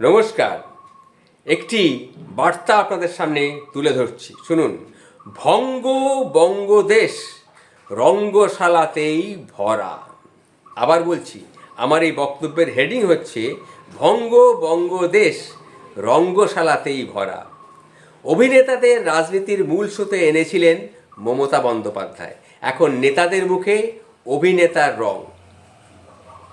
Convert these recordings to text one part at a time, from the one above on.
নমস্কার। একটি বার্তা আপনাদের সামনে তুলে ধরছি। শুনুন, ভঙ্গ বঙ্গদেশ রঙ্গশালাতেই ভরা। আবার বলছি, আমার এই বক্তব্যের হেডিং হচ্ছে, ভঙ্গ বঙ্গদেশ রঙ্গশালাতেই ভরা। অভিনেতাদের রাজনীতির মূল স্রোতে এনেছিলেন মমতা বন্দ্যোপাধ্যায়। এখন নেতাদের মুখে অভিনেতার রং।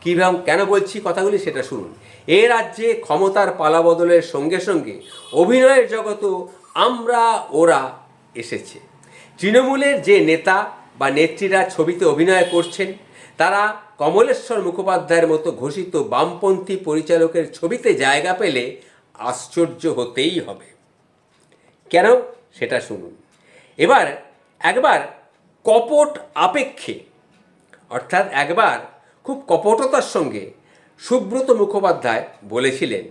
কীভাবে কেন বলছি কথাগুলি সেটা শুনুন। এ রাজ্যে ক্ষমতার পালাবদলের সঙ্গে সঙ্গে অভিনয়ের জগতও আমরা, ওরা এসেছে। তৃণমূলের যে নেতা বা নেত্রীরা ছবিতে অভিনয় করছেন, তারা কমলেশ্বর মুখোপাধ্যায়ের মতো ঘোষিত বামপন্থী পরিচালকের ছবিতে জায়গা পেলে আশ্চর্য হতেই হবে। কেন? সেটা শুনুন। এবার, একবার কপট আপেক্ষে, অর্থাৎ একবার খুব কপটতার সঙ্গে সুব্রত মুখোপাধ্যায় বলেছিলেন,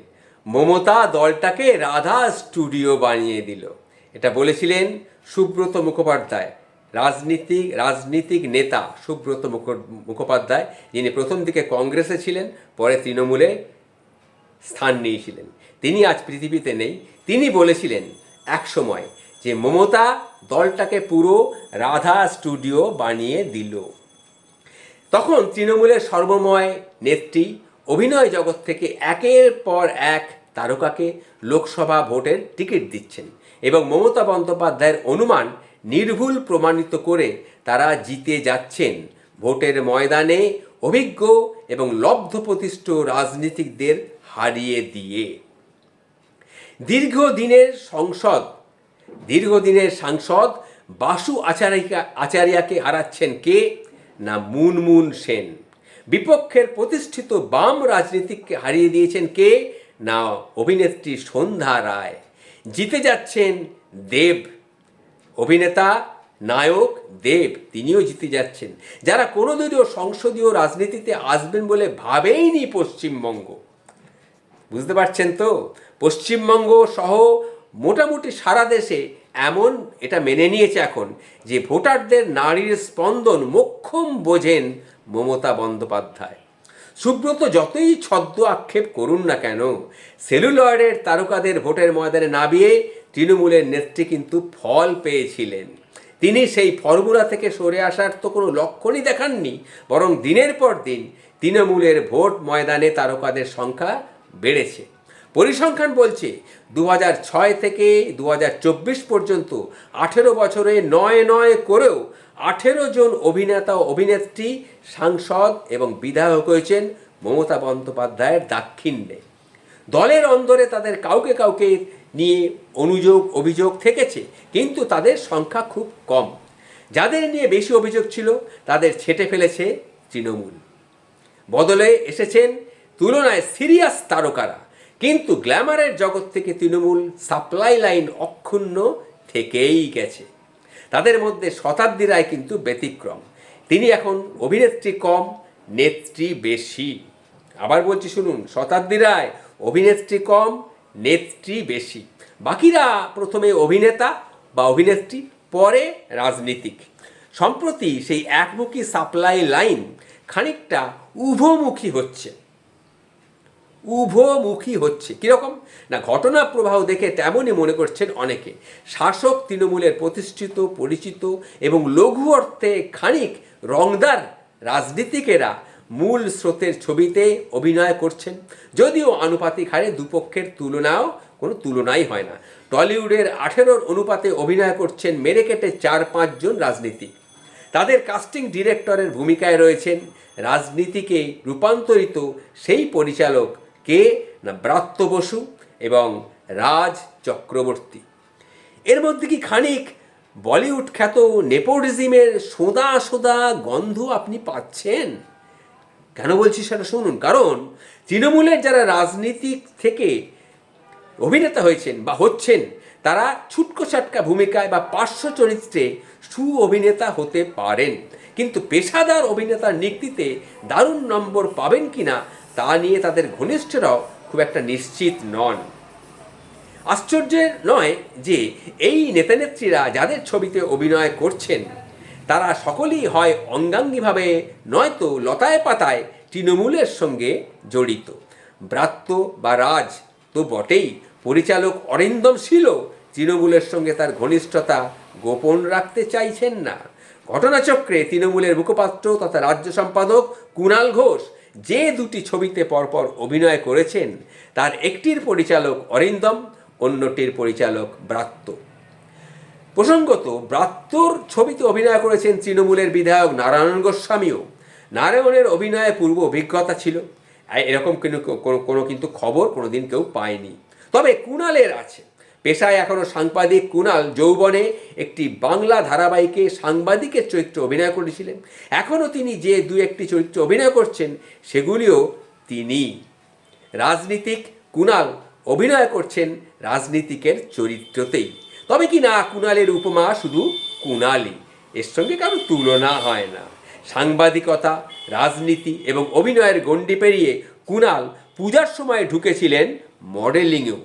মমতা দলটাকে রাধা স্টুডিও বানিয়ে দিল। এটা বলেছিলেন সুব্রত মুখোপাধ্যায়। রাজনীতিক রাজনীতিক নেতা সুব্রত মুখো- মুখোপাধ্যায়, যিনি প্রথম দিকে কংগ্রেসে ছিলেন, পরে তৃণমূলে স্থান নিয়েছিলেন। তিনি আজ পৃথিবীতে নেই। তিনি বলেছিলেন এক সময় যে মমতা দলটাকে পুরো রাধা স্টুডিও বানিয়ে দিল। তখন তৃণমূলের সর্বময় নেত্রী অভিনয় জগৎ থেকে একের পর এক তারকাকে লোকসভা ভোটের টিকিট দিচ্ছেন এবং মমতা বন্দ্যোপাধ্যায়ের অনুমান নির্ভুল প্রমাণিত করে তারা জিতে যাচ্ছেন। ভোটের ময়দানে অভিজ্ঞ এবং লব্ধপ্রতিষ্ঠ রাজনীতিকদের হারিয়ে দিয়ে। দীর্ঘদিনের সংসদ, দীর্ঘদিনের সাংসদ বাসু আচারিকা আচারিয়াকে হারাচ্ছেন কে? না মুনমুন সেন। বিপক্ষের প্রতিষ্ঠিত বাম রাজনীতিককে হারিয়ে দিয়েছেন কে? না অভিনেত্রী সন্ধ্যা রায়। জিতে যাচ্ছেন দেব। অভিনেতা, নায়ক দেব, তিনিও জিতে যাচ্ছেন। যারা কোনো কোনোদিনও সংসদীয় রাজনীতিতে আসবেন বলে ভাবেইনি পশ্চিমবঙ্গ। বুঝতে পারছেন তো? পশ্চিমবঙ্গ সহ মোটামুটি সারা দেশে এমন এটা মেনে নিয়েছে এখন যে ভোটারদের নারীর স্পন্দন মোক্ষম বোঝেন মমতা বন্দ্যোপাধ্যায়। সুব্রত যতই ছদ্ম আক্ষেপ করুন না কেন, সেলুলয়েডের তারকাদের ভোটের ময়দানে নামিয়ে তৃণমূলের নেত্রী কিন্তু ফল পেয়েছিলেন। তিনি সেই ফর্মুলা থেকে সরে আসার তো কোনো লক্ষণই দেখাননি, বরং দিনের পর দিন তৃণমূলের ভোট ময়দানে তারকাদের সংখ্যা বেড়েছে। পরিসংখ্যান বলছে দু ছয় থেকে দু হাজার চব্বিশ পর্যন্ত আঠেরো বছরে নয় নয় করেও আঠেরো জন অভিনেতা ও অভিনেত্রী, সাংসদ এবং বিধায়ক হয়েছেন মমতা বন্দ্যোপাধ্যায়ের দাক্ষিণ্যে। দলের অন্দরে তাদের কাউকে কাউকে নিয়ে অনুযোগ, অভিযোগ থেকেছে, কিন্তু তাদের সংখ্যা খুব কম। যাদের নিয়ে বেশি অভিযোগ ছিল, তাদের ছেটে ফেলেছে তৃণমূল। বদলে এসেছেন তুলনায় সিরিয়াস তারকারা। কিন্তু গ্ল্যামারের জগৎ থেকে তৃণমূল সাপ্লাই লাইন অক্ষুণ্ণ থেকেই গেছে। তাদের মধ্যে শতাব্দী রায় কিন্তু ব্যতিক্রম। তিনি এখন অভিনেত্রী কম, নেত্রী বেশি। আবার বলছি শুনুন, শতাব্দী রায়, অভিনেত্রী কম, নেত্রী বেশি। বাকিরা প্রথমে অভিনেতা বা অভিনেত্রী, পরে রাজনীতিক। সম্প্রতি সেই একমুখী সাপ্লাই লাইন খানিকটা উভমুখী হচ্ছে। উভমুখী হচ্ছে। কীরকম? না, ঘটনা প্রবাহ দেখে তেমনই মনে করছেন অনেকে। শাসক তৃণমূলের প্রতিষ্ঠিত, পরিচিত এবং লঘু অর্থে খানিক রংদার রাজনীতিকেরা মূল স্রোতের ছবিতে অভিনয় করছেন। যদিও আনুপাতিক হারে দুপক্ষের তুলনাও কোনো তুলনাই হয় না। টলিউডের আঠেরোর অনুপাতে অভিনয় করছেন মেরে কেটে চার পাঁচজন রাজনীতিক। তাদের কাস্টিং ডিরেক্টরের ভূমিকায় রয়েছেন রাজনীতিকে রূপান্তরিত সেই পরিচালক কে? না ব্রাত্য বসু এবং রাজ চক্রবর্তী। এর মধ্যে কি খানিক বলিউড খ্যাত নেপোটিজমের সোদা সোদা গন্ধ আপনি পাচ্ছেন? কেন বলছি সেটা শুনুন, কারণ তৃণমূলের যারা রাজনীতিক থেকে অভিনেতা হয়েছেন বা হচ্ছেন, তারা ছুটকো ছাটকা ভূমিকায় বা পার্শ্ব চরিত্রে সু অভিনেতা হতে পারেন। কিন্তু পেশাদার অভিনেতার নিক্তিতে দারুণ নম্বর পাবেন কিনা তা নিয়ে তাদের ঘনিষ্ঠরাও খুব একটা নিশ্চিত নন। আশ্চর্যের নয় যে এই নেতানেত্রীরা যাদের ছবিতে অভিনয় করছেন, তারা সকলেই হয় অঙ্গাঙ্গিভাবে, নয়তো লতায় পাতায় তৃণমূলের সঙ্গে জড়িত। ব্রাত্য বা রাজ তো বটেই, পরিচালক অরিন্দম ছিল তৃণমূলের সঙ্গে তার ঘনিষ্ঠতা গোপন রাখতে চাইছেন না। ঘটনাচক্রে তৃণমূলের মুখপাত্র তথা রাজ্য সম্পাদক কুণাল ঘোষ যে দুটি ছবিতে পরপর অভিনয় করেছেন, তার একটির পরিচালক অরিন্দম, অন্যটির পরিচালক ব্রাত্য। প্রসঙ্গত, ব্রাত্যর ছবিতে অভিনয় করেছেন তৃণমূলের বিধায়ক নারায়ণ গোস্বামীও। নারায়ণের অভিনয়ে পূর্ব অভিজ্ঞতা ছিল। এরকম কোনো, কোনো- কোনো কিন্তু খবর কোনোদিন কেউ পায়নি। তবে কুণালের আছে। পেশায় এখনও সাংবাদিক কুণাল যৌবনে একটি বাংলা ধারাবাহিকে সাংবাদিকের চরিত্রে অভিনয় করেছিলেন। এখনও তিনি যে দু একটি চরিত্রে অভিনয় করছেন, সেগুলিও তিনি। রাজনীতিক কুণাল অভিনয় করছেন রাজনীতিকের চরিত্রতেই। তবে কি না, কুণালের উপমা শুধু কুণালই। এর সঙ্গে কারও তুলনা হয় না। সাংবাদিকতা, রাজনীতি এবং অভিনয়ের গণ্ডি পেরিয়ে কুণাল পূজার সময় ঢুকেছিলেন মডেলিংয়েও।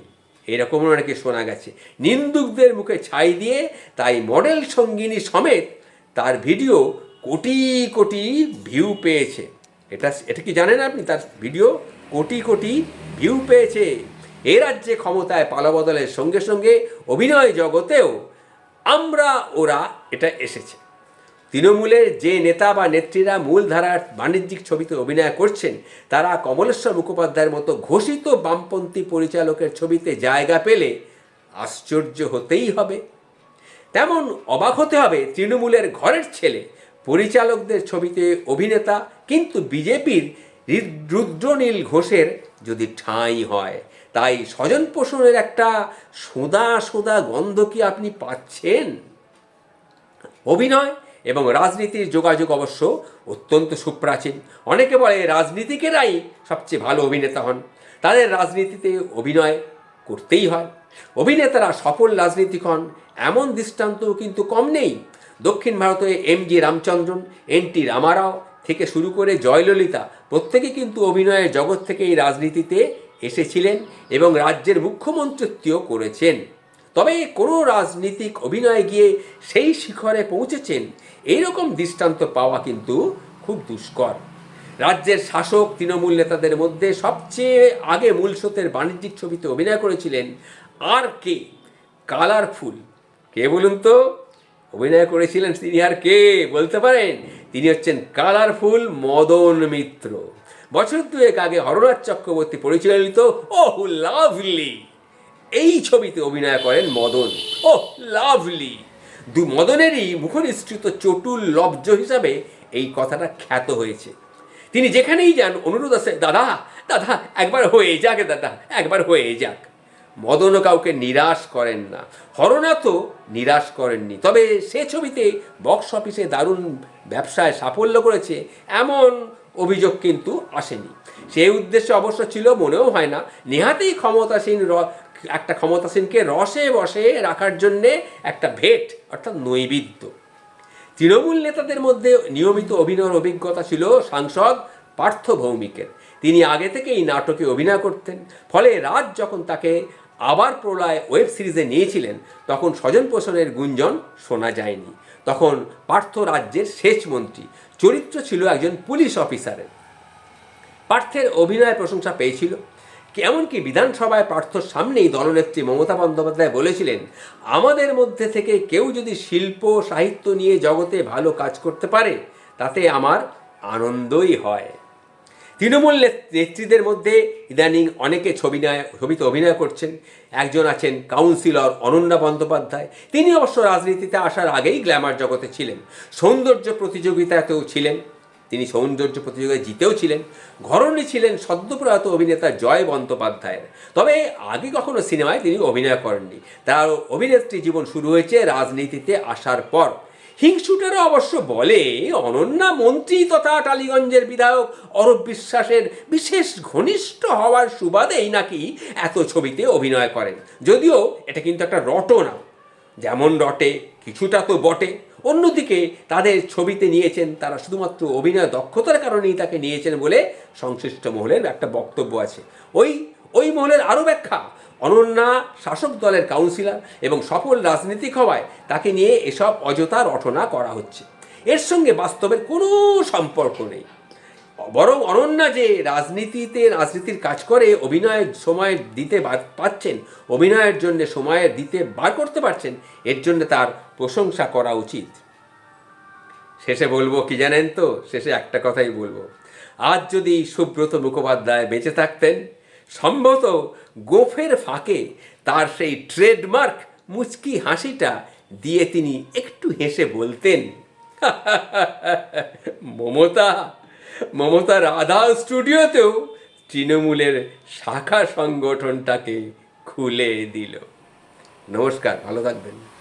এরকম অনেকে শোনা গেছে। নিন্দুকদের মুখে ছাই দিয়ে তাই মডেল সঙ্গিনী সমেত তার ভিডিও কোটি কোটি ভিউ পেয়েছে। এটা এটা কি জানেন আপনি? তার ভিডিও কোটি কোটি ভিউ পেয়েছে। এ রাজ্যে ক্ষমতায় পালাবদলের সঙ্গে সঙ্গে অভিনয় জগতেও আমরা ওরা এটা এসেছে। তৃণমূলের যে নেতা বা নেত্রীরা মূলধারার বাণিজ্যিক ছবিতে অভিনয় করছেন, তারা কমলেশ্বর মুখোপাধ্যায়ের মতো ঘোষিত বামপন্থী পরিচালকের ছবিতে জায়গা পেলে আশ্চর্য হতেই হবে। তেমন অবাক হতে হবে তৃণমূলের ঘরের ছেলে, পরিচালকদের ছবিতে অভিনেতা কিন্তু বিজেপির রুদ্রনীল ঘোষের যদি ঠাঁই হয়, তাই স্বজন পোষণের একটা সোদা সোদা গন্ধ কি আপনি পাচ্ছেন? অভিনয় এবং রাজনীতির যোগাযোগ অবশ্য অত্যন্ত সুপ্রাচীন। অনেকে বলে রাজনীতিকেরাই সবচেয়ে ভালো অভিনেতা হন। তাদের রাজনীতিতে অভিনয় করতেই হয়। অভিনেতারা সফল রাজনীতিক হন, এমন দৃষ্টান্ত কিন্তু কম নেই। দক্ষিণ ভারতে M G Ramachandran N T Ramarao থেকে শুরু করে জয়ললিতা প্রত্যেকে কিন্তু অভিনয়ের জগৎ থেকে এই রাজনীতিতে এসেছিলেন এবং রাজ্যের মুখ্যমন্ত্রিত্বও করেছেন। তবে কোনো রাজনীতিক অভিনয়ে গিয়ে সেই শিখরে পৌঁছেছেন, এইরকম দৃষ্টান্ত পাওয়া কিন্তু খুব দুষ্কর। রাজ্যের শাসক তৃণমূল নেতাদের মধ্যে সবচেয়ে আগে মূল বাণিজ্যিক ছবিতে অভিনয় করেছিলেন আর কে? কালারফুল কে বলুন তো? অভিনয় করেছিলেন তিনি আর কে? বলতে পারেন, তিনি হচ্ছেন কালারফুল মদন মিত্র। বছর দুয়েক আগে হরনাথ চক্রবর্তী পরিচালিত ও লাভলি। এই ছবিতে অভিনয় করেন মদন। ও লাভলি। দু মদনেরই মুখনিসৃত চটুল লব্জ হিসাবে এই কথাটা খ্যাত হয়েছে। তিনি যেখানেই যান, অনুরোধ আছে, দাদা দাদা, একবার হয়ে যাক, দাদা, একবার হয়ে যাক। মদনও কাউকে নিরাশ করেন না। হরনাথও নিরাশ করেননি। তবে সে ছবিতে বক্স অফিসে দারুণ ব্যবসায় সাফল্য করেছে, এমন অভিযোগ কিন্তু আসেনি। সেই উদ্দেশ্যে অবশ্য ছিল, মনেও হয় না, নেহাতেই ক্ষমতাসীন একটা ক্ষমতাসীনকে রসে বসে রাখার জন্যে একটা ভেট, অর্থাৎ নৈবেদ্য। তৃণমূল নেতাদের মধ্যে নিয়মিত অভিনয়ের অভিজ্ঞতা ছিল সাংসদ পার্থ ভৌমিকের। তিনি আগে থেকে এই নাটকে অভিনয় করতেন। ফলে রাজ যখন তাকে আবার প্রলয় ওয়েব সিরিজে নিয়েছিলেন, তখন স্বজন পোষণের গুঞ্জন শোনা যায়নি। তখন পার্থ রাজ্যের সেচ মন্ত্রী, চরিত্র ছিল একজন পুলিশ অফিসারের। পার্থের অভিনয় প্রশংসা পেয়েছিল। এমনকি বিধানসভায় পার্থর সামনেই দলনেত্রী মমতা বন্দ্যোপাধ্যায় বলেছিলেন, আমাদের মধ্যে থেকে কেউ যদি শিল্প, সাহিত্য নিয়ে জগতে ভালো কাজ করতে পারে, তাতে আমার আনন্দই হয়। তৃণমূল নেত্রীদের মধ্যে ইদানিং অনেকে ছবি ছবিতে অভিনয় করছেন। একজন আছেন কাউন্সিলর অনন্যা বন্দ্যোপাধ্যায়। তিনি অবশ্য রাজনীতিতে আসার আগেই গ্ল্যামার জগতে ছিলেন। সৌন্দর্য প্রতিযোগিতাতেও ছিলেন। তিনি সৌন্দর্য প্রতিযোগিতায় জিতেও ছিলেন। ঘরণী ছিলেন সদ্যপ্রয়াত অভিনেতা জয় বন্দ্যোপাধ্যায়ের। তবে আগে কখনো সিনেমায় তিনি অভিনয় করেননি। তার অভিনেত্রী জীবন শুরু হয়েছে রাজনীতিতে আসার পর। হিংসুটেরা অবশ্য বলে, অনন্যা মন্ত্রী তথা টালিগঞ্জের বিধায়ক অরূপ বিশ্বাসের বিশেষ ঘনিষ্ঠ হওয়ার সুবাদেই নাকি এত ছবিতে অভিনয় করেন। যদিও এটা কিন্তু একটা রটনা। যেমন রটে, কিছুটা তো বটে। অন্যদিকে তাদের ছবিতে নিয়েছেন তারা শুধুমাত্র অভিনয় দক্ষতার কারণেই তাকে নিয়েছেন বলে সংশ্লিষ্ট মহলের একটা বক্তব্য আছে। ওই ওই মহলের আরও ব্যাখ্যা, অনন্যা শাসক দলের কাউন্সিলর এবং সফল রাজনীতিক হওয়ায় তাকে নিয়ে এসব অযথা রটনা করা হচ্ছে। এর সঙ্গে বাস্তবের কোনো সম্পর্ক নেই। বরং অনন্যা যে রাজনীতিতে, রাজনীতির কাজ করে, অভিনয়ের সময় দিতে পাচ্ছেন, অভিনয়ের জন্য সময় দিতে বার করতে পারছেন, এর জন্য তার প্রশংসা করা উচিত। শেষে বলব কি জানেন তো? শেষে একটা কথাই বলব। আজ যদি সুব্রত মুখোপাধ্যায় বেঁচে থাকতেন, সম্ভবত গোফের ফাঁকে তার সেই ট্রেডমার্ক মুচকি হাসিটা দিয়ে তিনি একটু হেসে বলতেন। মমতা! মমতা রাধা স্টুডিওতেও তৃণমূলের শাখা সংগঠনটাকে খুলে দিল। নমস্কার ভালো থাকবেন।